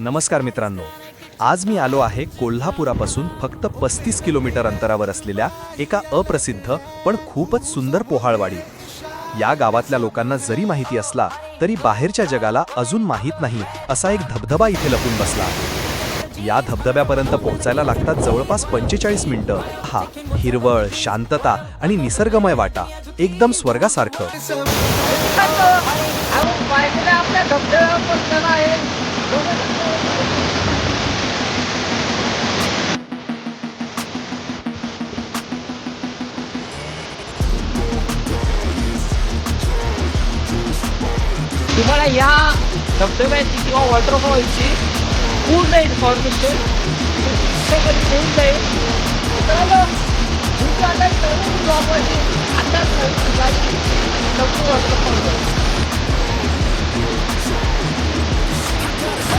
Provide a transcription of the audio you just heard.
नमस्कार मित्रांनो. आज मी आलो आहे कोल्हापुरापासून फक्त पस्तीस किलोमीटर अंतरावर असलेल्या एका अप्रसिद्ध पण खूपच सुंदर पोहाळवाडी. या गावातल्या लोकांना जरी माहिती असला तरी बाहेरच्या जगाला अजून माहीत नाही असा एक धबधबा इथे लपून बसला. आहे. या धबधब्यापर्यंत पोहोचायला लागतात जवळपास पंचेचाळीस मिनिटं. हा हिरवळ शांतता आणि निसर्गमय वाटा एकदम स्वर्गासारखं. तुम्हाला या धबधब्याची किंवा वॉटरफॉलची पूर्ण इन्फॉर्मेशन देऊन जाईल मित्रांनो, तुमचं. आता ठरवून जाऊ आता